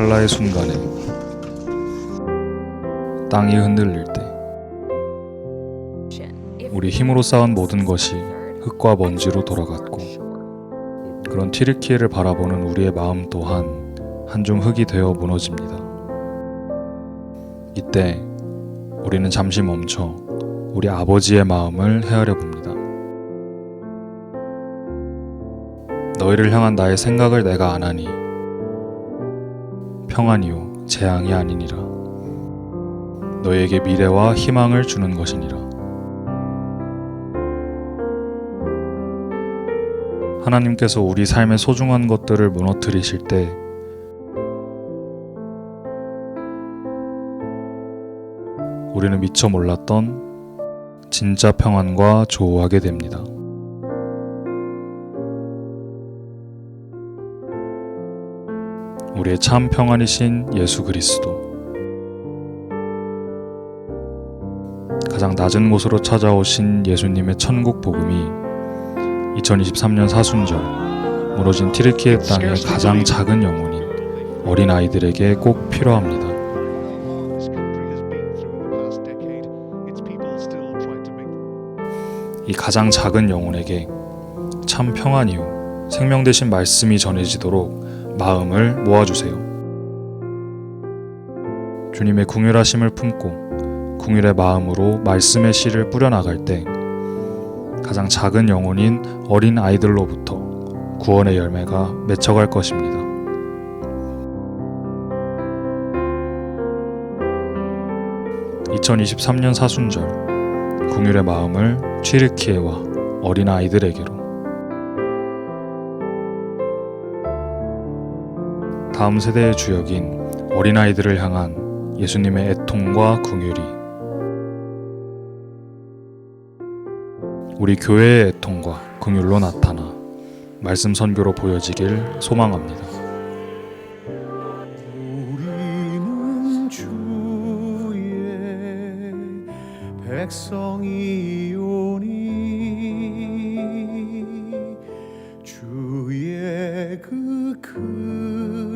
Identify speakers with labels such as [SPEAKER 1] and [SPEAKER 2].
[SPEAKER 1] 찰나의 순간에 땅이 흔들릴 때 우리 힘으로 쌓은 모든 것이 흙과 먼지로 돌아갔고 그런 티르키예를 바라보는 우리의 마음 또한 한 줌 흙이 되어 무너집니다. 이때 우리는 잠시 멈춰 우리 아버지의 마음을 헤아려 봅니다. 너희를 향한 나의 생각을 내가 안 하니 평안이요 재앙이 아니니라 너희에게 미래와 희망을 주는 것이니라 하나님께서 우리 삶의 소중한 것들을 무너뜨리실 때 우리는 미처 몰랐던 진짜 평안과 조우하게 됩니다. 우리의 참 평안이신 예수 그리스도. 가장 낮은 곳으로 찾아오신 예수님의 천국 복음이 2023년 사순절 무너진 티르키예 땅의 가장 작은 영혼인 어린 아이들에게 꼭 필요합니다. 이 가장 작은 영혼에게 참 평안이요 생명 되신 말씀이 전해지도록 마음을 모아주세요. 주님의 궁휼하심을 품고 궁휼의 마음으로 말씀의 씨를 뿌려나갈 때 가장 작은 영혼인 어린 아이들로부터 구원의 열매가 맺혀갈 것입니다. (2023년) 사순절 궁율의 마음을 취르키에와 어린 아이들에게로 다음 세대의 주역인 어린아이들을 향한 예수님의 애통과 궁유리 우리 교회의 애통과 궁율로 나타나 말씀 선교로 보여지길 소망합니다.
[SPEAKER 2] 백성이 주의 그 큰.